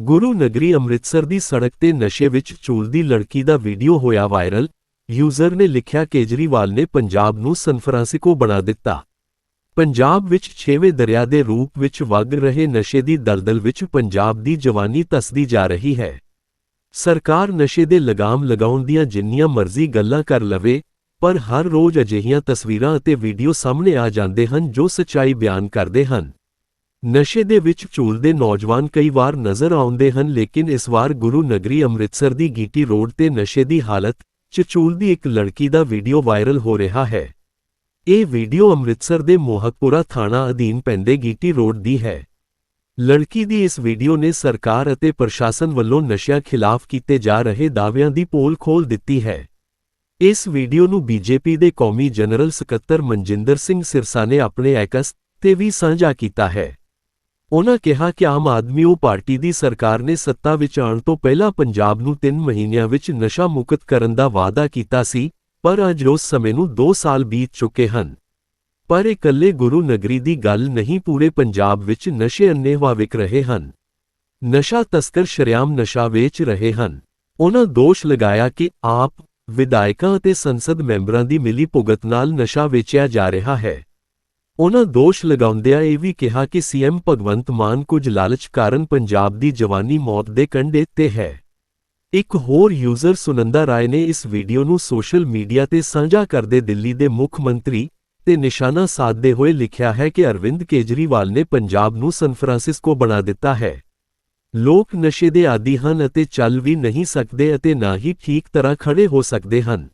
ਗੁਰੂ ਨਗਰੀ ਅੰਮ੍ਰਿਤਸਰ ਦੀ ਸੜਕ ਤੇ ਨਸ਼ੇ ਵਿੱਚ ਝੂਲਦੀ ਲੜਕੀ ਦਾ ਵੀਡੀਓ ਹੋਇਆ ਵਾਇਰਲ। ਯੂਜ਼ਰ ਨੇ ਲਿਖਿਆ, ਕੇਜਰੀਵਾਲ ਨੇ ਪੰਜਾਬ ਨੂੰ ਸਨਫਰਾਂਸਿਕੋ ਬਣਾ ਦਿੱਤਾ। ਪੰਜਾਬ ਵਿੱਚ ਛੇਵੇਂ ਦਰਿਆ ਦੇ ਰੂਪ ਵਿੱਚ ਵਗ ਰਹੇ ਨਸ਼ੇ ਦੀ ਦਲਦਲ ਵਿੱਚ ਪੰਜਾਬ ਦੀ ਜਵਾਨੀ ਤਸਦੀ ਜਾ ਰਹੀ ਹੈ। ਸਰਕਾਰ ਨਸ਼ੇ ਦੇ ਲਗਾਮ ਲਗਾਉਣ ਦੀਆਂ ਜਿੰਨੀਆਂ ਮਰਜ਼ੀ ਗੱਲਾਂ ਕਰ ਲਵੇ, ਪਰ ਹਰ ਰੋਜ਼ ਅਜਿਹੀਆਂ ਤਸਵੀਰਾਂ ਅਤੇ ਵੀਡੀਓ ਸਾਹਮਣੇ ਆ ਜਾਂਦੇ ਹਨ ਜੋ ਸੱਚਾਈ ਬਿਆਨ ਕਰਦੇ ਹਨ। ਨਸ਼ੇ ਦੇ ਵਿੱਚ ਝੂਲਦੇ ਨੌਜਵਾਨ ਕਈ ਵਾਰ ਨਜ਼ਰ ਆਉਂਦੇ ਹਨ ਲੇਕਿਨ ਇਸ ਵਾਰ ਗੁਰੂ ਨਗਰੀ ਅੰਮ੍ਰਿਤਸਰ ਦੀ ਗੀਟੀ ਰੋਡ ਤੇ ਨਸ਼ੇ ਦੀ ਹਾਲਤ 'ਚ ਝੂਲਦੀ ਇੱਕ ਲੜਕੀ ਦਾ ਵੀਡੀਓ ਵਾਇਰਲ ਹੋ ਰਿਹਾ ਹੈ। ਇਹ ਵੀਡੀਓ ਅੰਮ੍ਰਿਤਸਰ ਦੇ ਮੋਹਕਪੁਰਾ ਥਾਣਾ ਅਧੀਨ ਪੈਂਦੇ ਗੀਟੀ ਰੋਡ ਦੀ ਹੈ। ਲੜਕੀ ਦੀ ਇਸ ਵੀਡੀਓ ਨੇ ਸਰਕਾਰ ਅਤੇ ਪ੍ਰਸ਼ਾਸਨ ਵੱਲੋਂ ਨਸ਼ਿਆਂ ਖਿਲਾਫ ਕੀਤੇ ਜਾ ਰਹੇ ਦਾਅਵਿਆਂ ਦੀ ਪੋਲ ਖੋਲ ਦਿੱਤੀ ਹੈ। ਇਸ ਵੀਡੀਓ ਨੂੰ ਬੀਜੇਪੀ ਦੇ ਕੌਮੀ ਜਨਰਲ ਸਕੱਤਰ ਮਨਜਿੰਦਰ ਸਿੰਘ ਸਿਰਸਾ ਨੇ ਆਪਣੇ ਐਕਸ ਤੇ ਵੀ ਸਾਂਝਾ ਕੀਤਾ ਹੈ। ਉਨ੍ਹਾਂ ਕਿਹਾ ਕਿ ਆਮ ਆਦਮੀ ਉਹ ਪਾਰਟੀ ਦੀ ਸਰਕਾਰ ਨੇ ਸੱਤਾ ਵਿੱਚ ਆਉਣ ਤੋਂ ਪਹਿਲਾਂ ਪੰਜਾਬ ਨੂੰ 3 ਮਹੀਨਿਆਂ ਵਿੱਚ ਨਸ਼ਾ ਮੁਕਤ ਕਰਨ ਦਾ ਵਾਅਦਾ ਕੀਤਾ ਸੀ, ਪਰ ਅੱਜ ਉਸ ਸਮੇਂ ਨੂੰ 2 ਸਾਲ ਬੀਤ ਚੁੱਕੇ ਹਨ। ਪਰ ਇਕੱਲੇ ਗੁਰੂ ਨਗਰੀ ਦੀ ਗੱਲ ਨਹੀਂ, ਪੂਰੇ ਪੰਜਾਬ ਵਿੱਚ ਨਸ਼ੇ ਅੰਨ੍ਹੇਵਾਹ ਵਿਕ ਰਹੇ ਹਨ। ਨਸ਼ਾ ਤਸਕਰ ਸ਼ਰੇਆਮ ਨਸ਼ਾ ਵੇਚ ਰਹੇ ਹਨ। ਉਨ੍ਹਾਂ ਦੋਸ਼ ਲਗਾਇਆ ਕਿ ਆਪ ਵਿਧਾਇਕਾਂ ਅਤੇ ਸੰਸਦ ਮੈਂਬਰਾਂ ਦੀ ਮਿਲੀ ਭੁਗਤ ਨਾਲ ਨਸ਼ਾ ਵੇਚਿਆ ਜਾ ਰਿਹਾ ਹੈ। ਉਨ੍ਹਾਂ ਦੋਸ਼ ਲਗਾਉਂਦਿਆਂ ਇਹ ਵੀ ਕਿਹਾ ਕਿ ਸੀਐਮ ਭਗਵੰਤ ਮਾਨ ਕੁਝ ਲਾਲਚ ਕਾਰਨ ਪੰਜਾਬ ਦੀ ਜਵਾਨੀ ਮੌਤ ਦੇ ਕੰਢੇ ਤੇ ਹੈ। ਇੱਕ ਹੋਰ ਯੂਜ਼ਰ ਸੁਨੰਦਾ ਰਾਏ ਨੇ ਇਸ ਵੀਡੀਓ ਨੂੰ ਸੋਸ਼ਲ ਮੀਡੀਆ ਤੇ ਸਾਂਝਾ ਕਰਦੇ ਦਿੱਲੀ ਦੇ ਮੁੱਖ ਮੰਤਰੀ ਤੇ ਨਿਸ਼ਾਨਾ ਸਾਧਦੇ ਹੋਏ ਲਿਖਿਆ ਹੈ ਕਿ ਅਰਵਿੰਦ ਕੇਜਰੀਵਾਲ ਨੇ ਪੰਜਾਬ ਨੂੰ ਸਨ ਫਰਾਂਸਿਸਕੋ ਬਣਾ ਦਿੱਤਾ ਹੈ। ਲੋਕ ਨਸ਼ੇ ਦੇ ਆਦੀ ਹਨ ਅਤੇ ਚੱਲ ਵੀ ਨਹੀਂ ਸਕਦੇ ਅਤੇ ਨਾ ਹੀ ਠੀਕ ਤਰ੍ਹਾਂ ਖੜੇ ਹੋ ਸਕਦੇ ਹਨ।